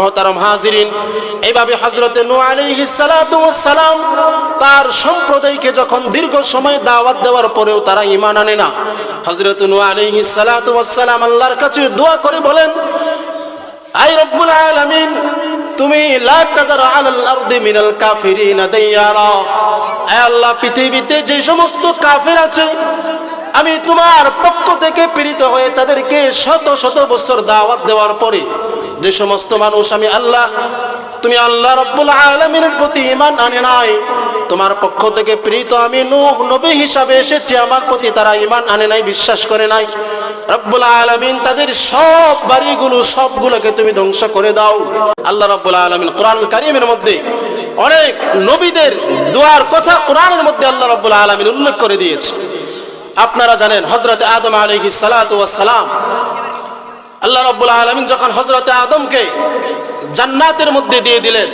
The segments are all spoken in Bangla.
মহতারম হাজিরিন এইভাবে হজরতে নু সালাম তার সম্প্রদায়কে যখন দীর্ঘ সময় দাওয়াত দেওয়ার পরেও তারা ইমান আনে না। হজরত নু সালাম আল্লাহর কাছে দোয়া করে বলেন, আই রব্বুল আলামিন, তুমি লা তাজার আলাল আরদি মিনাল কাফিরিনা দাইয়ারা। আল্লাহ, পৃথিবীতে যে সমস্ত কাফের আছে, আমি তোমার পক্ষ থেকে পীড়িত হয়ে তাদেরকে শত শত বছর দাওয়াত দেওয়ার পরে যে সমস্ত মানুষ আমি আল্লাহ, তুমি আল্লাহ রব্বুল আলমিনের প্রতি ইমান আনে নাই। তোমার পক্ষ থেকে প্রীত আমি নূহ নবী হিসাবে এসেছি, আমার প্রতি তারা ইমান আনে নাই, বিশ্বাস করে নাই। রব্বুল আলমিন তাদের সব বাড়িগুলো, সবগুলোকে তুমি ধ্বংস করে দাও। আল্লাহ রব্বুল আলমিন কোরআন কারিমের মধ্যে অনেক নবীদের দোয়ার কথা কোরআনের মধ্যে আল্লাহ রব্বুল আলমিন উল্লেখ করে দিয়েছে। আপনারা জানেন হজরত আদম আলহি সালাম আল্লাহ রব্বুল আলমিন যখন হজরত আদমকে জান্নাতের মধ্যে দিয়ে দিলেন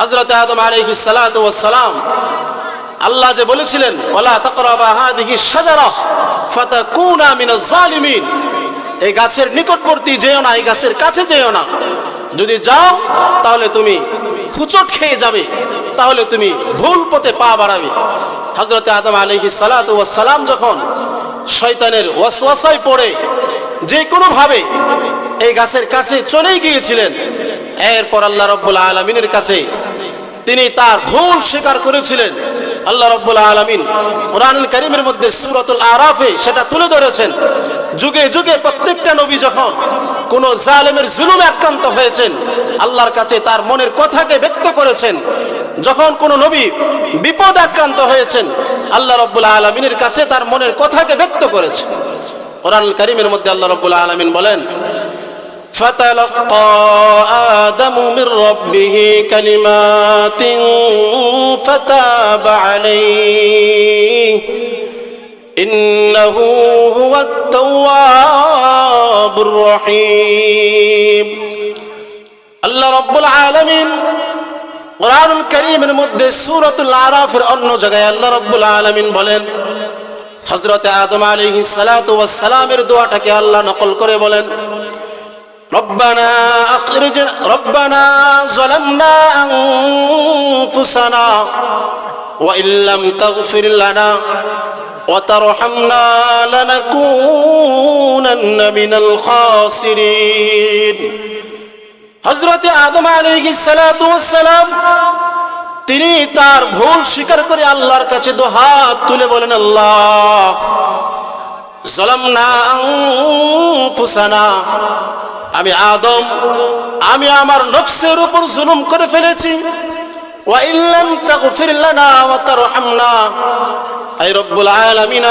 হজরত আদম আলহি সালাম আল্লাহ যে বলেছিলেন ওলা তকরাবা হাদিহি সাজারা ফাতাকুনা মিনাজ জালিমিন এই গাছের নিকটবর্তী যেও না, এই গাছের কাছে যেও না। যদি যাও, তাহলে তুমি ফুচট খেয়ে যাবে, তাহলে তুমি ভুল পথে পা বাড়াবে। হজরত আদম আলহি সালাম যখন শয়তানের ওয়াসওয়াসায় পড়ে যে কোনোভাবে এই গাছের কাছে চলেই গিয়েছিলেন। এরপর আল্লাহ রব্বুল আলমিনের কাছে তিনি তার ভুল স্বীকার করেছিলেন। আল্লাহ রব্বুল আলমিন কোরআনুল করিমের মধ্যে সুরতুল আরাফে সেটা তুলে ধরেছেন। যুগে যুগে প্রত্যেকটা নবী যখন কোন জালেমের জুলুমে আক্রান্ত হয়েছেন, আল্লাহর কাছে তার মনের কথাকে ব্যক্ত করেছেন, যখন কোন নবী বিপদ আক্রান্ত হয়েছেন, আল্লাহ রব্বুল আলমিনের কাছে তার মনের কথাকে ব্যক্ত করেছেন। কোরআনুল করিমের মধ্যে আল্লাহ রব্বুল আলমিন বলেন فتلقى آدم من ربه كلمات فتاب عليه إنه هو التواب الرحيم আল্লাহ রব্বুল আলমিন কোরআনুল করিমের মধ্যে সুরতুল আরাফের অন্য জায়গায় আল্লাহ রব্বুল আলমিন বলেন হজরত আদম আলী সালামের দোয়াটাকে আল্লাহ নকল করে বলেন ربنا أخرجنا ربنا ظلمنا أنفسنا وإن لم تغفر لنا وترحمنا لنكونن من الخاسرين হজরত আদম আলাইহি সালাতু ওয়াসসালাম তিনি তার ভুল স্বীকার করে আল্লাহর কাছে দু হাত তুলে বলেন, আল্লাহ আমি আদম, আমি আমার নফসের উপর জুলুম করে ফেলেছি।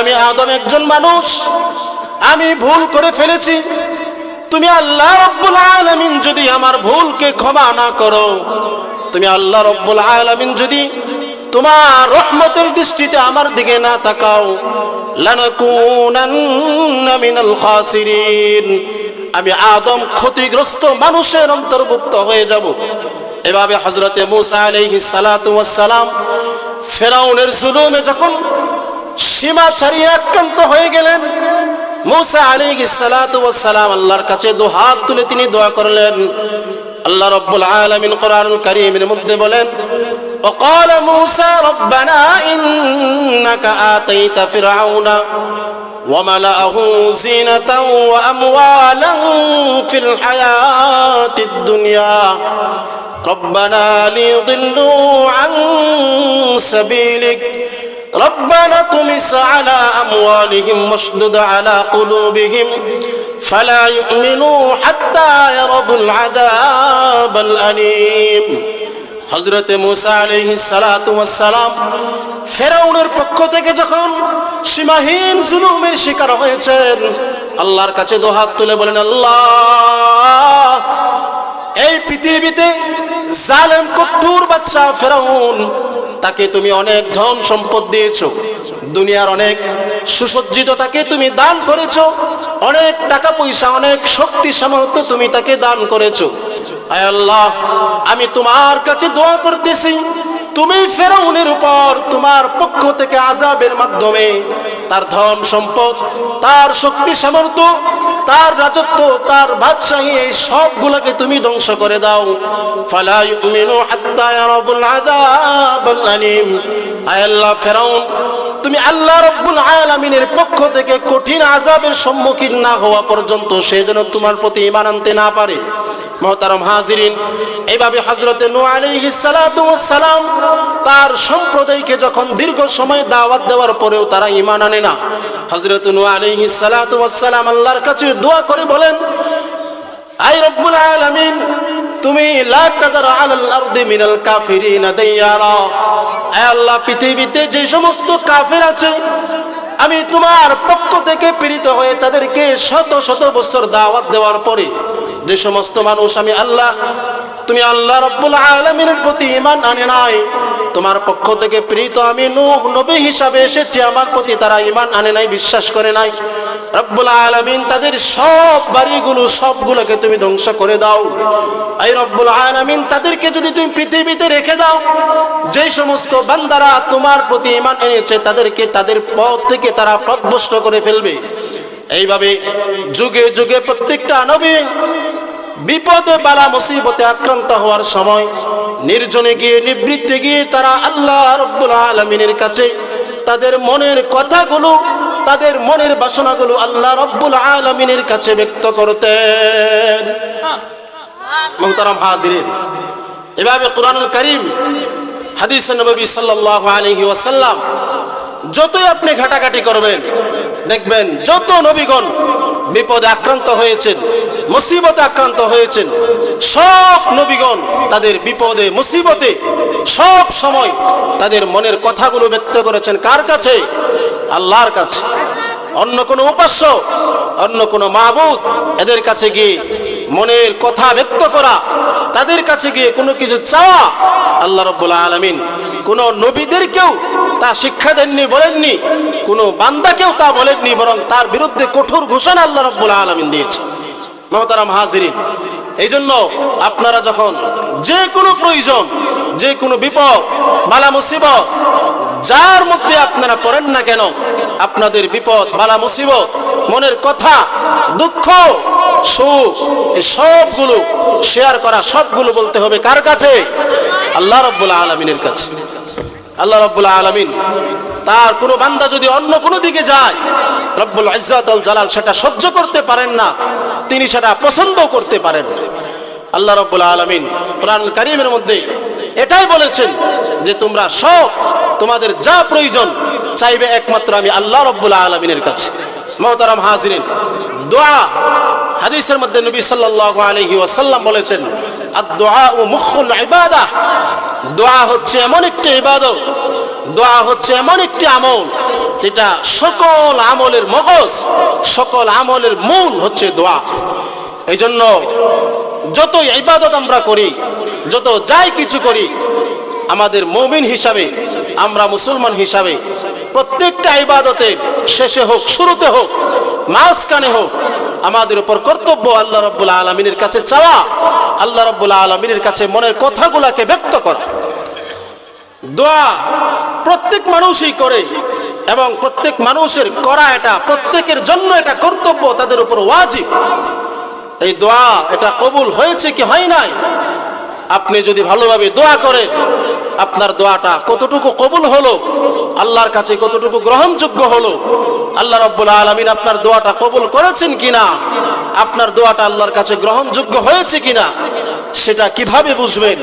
আমি আদম একজন মানুষ। আমি ভুল করে ফেলেছি। তুমি আল্লাহ রব্বুল আলামিন যদি আমার ভুলকে ক্ষমা না করো তুমি আল্লাহ রব্বুল আলামিন যদি তোমার রহমতের দৃষ্টিতে আমার দিকে না তাকাও আমি আদম ক্ষতিগ্রস্ত মানুষের অন্তর্ভুক্ত হয়ে যাব। এভাবে হজরতে মুসা সালাম ফেরাউনের জুলুমে যখন সীমা ছাড়িয়ে আক্রান্ত হয়ে গেলেন, মুসা সালাতু সালাম আল্লাহর কাছে দু হাত তুলে তিনি দোয়া করলেন আল্লাহ রব্বুল আলামিন কোরআনুল কারীমের মধ্যে বলেন وقال موسى ربنا إنك آتيت فرعون وملأه زينة وأموالا في الحياة الدنيا ربنا ليضلوا عن سبيلك ربنا طمس على أموالهم واشدد على قلوبهم فلا يؤمنوا حتى يروا العذاب الأليم হজরতে মুসা আলহি সালাম ফেরাউনের পক্ষ থেকে যখন সীমাহীন জুলুমের শিকার হয়েছেন আল্লাহর কাছে দোহাত তুলে বলেন আল্লাহ এই পৃথিবীতে জালেম কঠোর বাচ্চা ফেরাউন তাকে তুমি অনেক ধন সম্পদ দিয়েছ। দুনিয়ার অনেক সুসজ্জিত তাকে তুমি দান করেছ। অনেক টাকা পয়সা, অনেক শক্তি, সামর্থ্য তুমি তাকে দান করেছ। আয় আল্লাহ, আমি তোমার কাছে দোয়া করতেছি। তুমি ফেরাউনের উপর তোমার পক্ষ থেকে আজাবের মাধ্যমে তার ধন সম্পদ, তার শক্তি, সামর্থ্য তার রাজত্ব, তার বাদশাহী, এই সবগুলোকে তুমি ধ্বংস করে দাও। ফালা ইউমিনু হাত্তা ইয়ারাবুল আযাবাল আলিম। আয় আল্লাহ ফেরাউন, তুমি আল্লাহ রব্বুল আলামিনের পক্ষ থেকে কঠিন আযাবের সম্মুখীন না হওয়া পর্যন্ত সে যেন তোমার প্রতি ইমান আনতে না পারে। মহতারম হাজিরিন, এইভাবে হজরতে নু সালাম তার সম্প্রদায়কে যখন দীর্ঘ সময় দাওয়াত দেওয়ার পরেও তারা ইমান আনে না। হজরত নু সালাম আল্লাহর কাছে দোয়া করে বলেন, আই রব্বুল আলামিন, তুমি লা তাজার আলাল আরদি মিনাল কাফিরিন দাইয়ারা। আল্লাহ, পৃথিবীতে যে সমস্ত কাফের আছে, আমি তোমার পক্ষ থেকে পীড়িত হয়ে তাদেরকে শত শত বছর দাওয়াত দেওয়ার পরে যে সমস্ত মানুষ আমি আল্লাহ, তুমি আল্লাহ রব্বুল আলমিনের প্রতি ইমান আনে নাই। তোমার পক্ষ থেকে প্রীত আমি নূহ নবী হিসাবে এসেছি, আমার প্রতি তারা ইমান আনে নাই, বিশ্বাস করে নাই। রব্বুল আলমিন তাদের সব বাড়িগুলো, সবগুলোকে তুমি ধ্বংস করে দাও। এই রব্বুল আলমিন, তাদেরকে যদি তুমি পৃথিবীতে রেখে দাও যে সমস্ত বান্দারা তোমার প্রতি ইমান এনেছে, তাদেরকে তাদের পথ থেকে তারা পথভ্রষ্ট করে ফেলবে। এইভাবে যুগে যুগে প্রত্যেকটা নবী বিপদে বালা মুসিবতে আক্রান্ত হওয়ার সময় নির্জনে গিয়ে, নিবৃত্তে গিয়ে তারা আল্লাহ রব্বুল আলমিনের কাছে তাদের মনের কথাগুলো, তাদের মনের বাসনাগুলো আল্লাহ রব্বুল আলমিনের কাছে ব্যক্ত করতেন। মোহতারাম হাজিরিন, এভাবে কোরআনুল করিম হাদিস নবী সাল্লাল্লাহু আলাইহি ওয়াসাল্লাম যতই আপনি ঘাটাঘাটি করবেন, দেখবেন যত নবীগণ বিপদে আক্রান্ত হয়েছেন, মুসিবতে আক্রান্ত হয়েছেন, সব নবীগণ তাদের বিপদে, মুসিবতে সব সময় তাদের মনের কথাগুলো ব্যক্ত করেছেন। কার কাছে? আল্লাহর কাছে। অন্য কোনো উপাস্য, অন্য কোনো মাহবুদ এদের কাছে গিয়ে মনের কথা ব্যক্ত করা, তাদের কাছে গিয়ে কোনো কিছু চাওয়া, আল্লাহ রব্বুল আলমিন নবীদের নবীদেরকেও তা শিক্ষা দেননি, বলেননি বান্দা বান্দাকেও তা বলেননি, বরং তার বিরুদ্ধে কঠোর ঘোষণা আল্লাহ রব্বুল আলমিন দিয়েছে। মহতারাম হাজিরিন এই জন্য আপনারা যখন যে কোনো প্রয়োজন, যে কোনো বিপদ, বালা মুসিবত, যার মধ্যে আপনারা পড়েন না কেন, আপনাদের বিপদ, বালা মুসিবত, মনের কথা, দুঃখ, সুখ, এই সবগুলো শেয়ার করা, সবগুলো বলতে হবে কার কাছে? আল্লাহ রব্বুল আলমিনের কাছে। আল্লাহ রব্বুল আলমিন, তার কোনো বান্দা যদি অন্য কোনো দিকে যায় রব্বুল ইজ্জাত আল জালাল সেটা সহ্য করতে পারেন না, তিনি সেটা পছন্দ করতে পারেন। আল্লাহ রব্বুল আলমিন কোরআন কারিমের মধ্যে এটাই বলেছেন যে তোমরা সব তোমাদের যা প্রয়োজন চাইবে একমাত্র আমি আল্লাহ রব্বুল আলমিনের কাছে। মহতারাম হাজিরিন, দোয়া হাদিসের মধ্যে নবী সাল্লাল্লাহু আলাইহি ওয়াসাল্লাম বলেছেন, আদ-দোয়া ও মুখুল ইবাদা। দোয়া হচ্ছে এমন একটি ইবাদত, দোয়া হচ্ছে এমন একটি আমল যেটা সকল আমলের মগজ, সকল আমলের মূল হচ্ছে দোয়া। এই জন্য যত ইবাদত আমরা করি, যত যাই কিছু করি, আমাদের মমিন হিসাবে, আমরা মুসলমান হিসাবে, প্রত্যেকটা ইবাদতে শেষে হোক, শুরুতে হোক, মাঝখানে হোক, আমাদের উপর কর্তব্য আল্লাহ রব্বুল আলমিনের কাছে চাওয়া, আল্লাহ রব্বুল আলমিনের কাছে মনের কথাগুলাকে ব্যক্ত করা। দোয়া প্রত্যেক মানুষই করে এবং প্রত্যেক মানুষের করা এটা, প্রত্যেকের জন্য এটা কর্তব্য, তাদের উপর ওয়াজিব। এই দোয়া, এটা কবুল হয়েছে কি হয় নাই? আপনি যদি ভালোভাবে দোয়া করেন, আপনার দোয়াটা কতটুকু কবুল হলো, আল্লাহর কাছে কতটুকু গ্রহণযোগ্য হলো, আল্লাহ রব্বুল আলমিন আপনার দোয়াটা কবুল করেছেন কিনা, আপনার দোয়াটা আল্লাহর কাছে গ্রহণযোগ্য হয়েছে কিনা, সেটা কীভাবে বুঝবেন,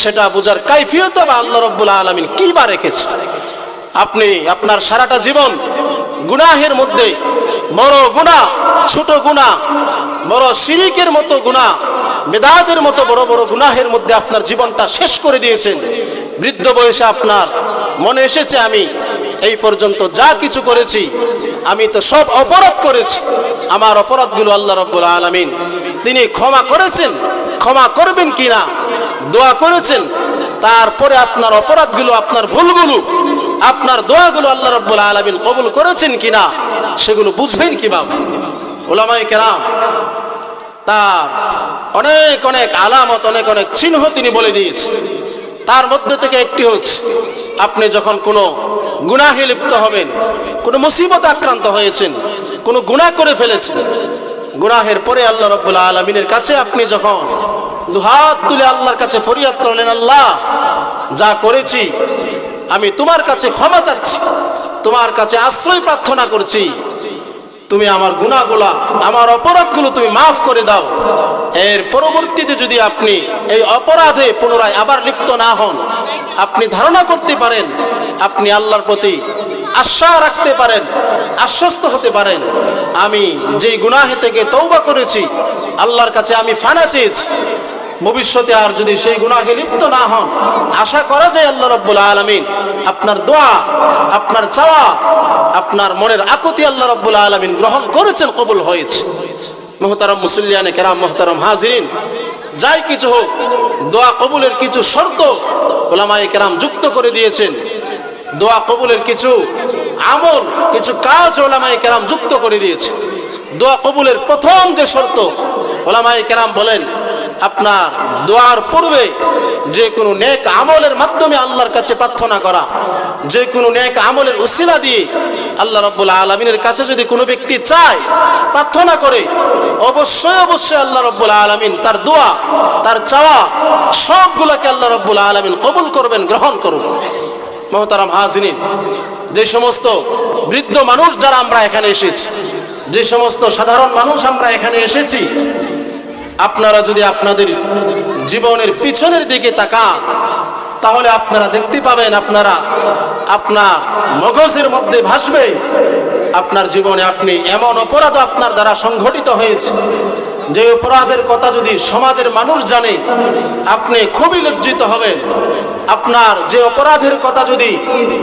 সেটা বোঝার কাইফিয়ত আল্লাহ রব্বুল আলমিন কি বা রেখেছে। আপনি আপনার সারাটা জীবন গুনাহের মধ্যে, বড় গুণা ছোট গুণা বড় শিরিকের মতো গুণা বেদাতের মতো বড় বড় গুনাহের মধ্যে আপনার জীবনটা শেষ করে দিয়েছেন। বৃদ্ধ বয়সে আপনার মনে এসেছে, আমি এই পর্যন্ত যা কিছু করেছি, আমি তো সব অপরাধ করেছি। আমার অপরাধগুলো আল্লাহ রব্বুল আলমিন, তিনি ক্ষমা করেছেন। ক্ষমা করবেন কিনা? দোয়া করেছেন। তারপরে আপনার অপরাধগুলো, আপনার ভুলগুলো আপনার দোয়াগুলো আল্লাহ রব্বুল আলমিন কবুল করেছেন কিনা সেগুলো বুঝবেন কীভাবে? ওলামাই কেরাম, তার অনেক অনেক আলামত, অনেক অনেক চিহ্ন তিনি বলে দিয়েছেন। তার মধ্যে থেকে একটি হচ্ছে, আপনি যখন কোনো গুনাহে লিপ্ত হবেন, কোনো মুসিবত আক্রান্ত হয়েছেন, কোনো গুনাহ করে ফেলেছেন, গুনাহের পরে আল্লাহ রব্বুল আলমিনের কাছে আপনি যখন দুহাত তুলে আল্লাহর কাছে ফরিয়াদ করলেন, আল্লাহ, যা করেছি আমি তোমার কাছে ক্ষমা চাচ্ছি। তোমার কাছে আশ্রয় প্রার্থনা করছি। তুমি আমার গুণাগুলা, আমার অপরাধগুলো তুমি মাফ করে দাও। এর পরবর্তীতে যদি আপনি এই অপরাধে পুনরায় আবার লিপ্ত না হন, আপনি ধারণা করতে পারেন, আপনি আল্লাহর প্রতি আশা রাখতে পারেন, আশ্বস্ত হতে পারেন, আমি যেই গুনাহে থেকে তৌবা করেছি, আল্লাহর কাছে আমি ফানা চেয়েছি। ভবিষ্যতে আর যদি সেই গুণাকে লিপ্ত না হন, আশা করা যায় আল্লাহ রব্বুল আলমিন আপনার দোয়া, আপনার চাওয়া, আপনার মনের আকুতি আল্লাহ রব্বুল আলমিন গ্রহণ করেছেন, কবুল হয়েছে। মোহতারাম মুসল্লিয়ানে কেরাম, মোহতারাম হাজিরিন, যাই কিছু হোক, দোয়া কবুলের কিছু শর্ত ওলামাই কেরাম যুক্ত করে দিয়েছেন। দোয়া কবুলের কিছু আমল, কিছু কাজ ওলামাই কেরাম যুক্ত করে দিয়েছে দোয়া কবুলের প্রথম যে শর্ত ওলামাই কেরাম বলেন আপনার দোয়ার পূর্বে যে কোনো নেক আমলের মাধ্যমে আল্লাহর কাছে প্রার্থনা করা যে কোনো নেক আমলের উসিলা দিয়ে আল্লাহ রব্বুল আলমিনের কাছে যদি কোনো ব্যক্তি চায় প্রার্থনা করে, অবশ্যই অবশ্যই আল্লাহ রব্বুল আলমিন তার দোয়া, তার চাওয়া সবগুলোকে আল্লাহ রব্বুল আলমিন কবুল করবেন, গ্রহণ করুন। মহতারাম হাজিনিন যে সমস্ত বৃদ্ধ মানুষ যারা আমরা এখানে এসেছি, যে সমস্ত সাধারণ মানুষ আমরা এখানে এসেছি আপনারা যদি আপনাদের জীবনের পিছনের দিকে তাকান, তাহলে আপনারা দেখতে পাবেন আপনারা আপনার মগজের মধ্যে ভাসবে। আপনার জীবনে আপনি এমন অপরাধ আপনার দ্বারা সংঘটিত হয়েছে। যে অপরাধের কথা যদি সমাজের মানুষ জানে, আপনি খুবই লজ্জিত হবেন। আপনার যে অপরাধের কথা যদি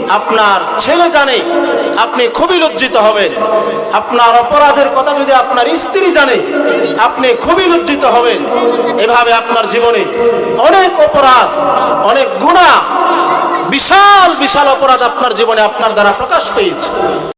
আপনার ছেলে জানে, আপনি খুবই লজ্জিত হবেন। আপনার অপরাধের কথা যদি আপনার স্ত্রী জানে, আপনি খুবই লজ্জিত হবেন। এভাবে আপনার জীবনে অনেক অপরাধ, অনেক গুণা, বিশাল বিশাল অপরাধ আপনার জীবনে আপনার দ্বারা প্রকাশ পেয়েছে।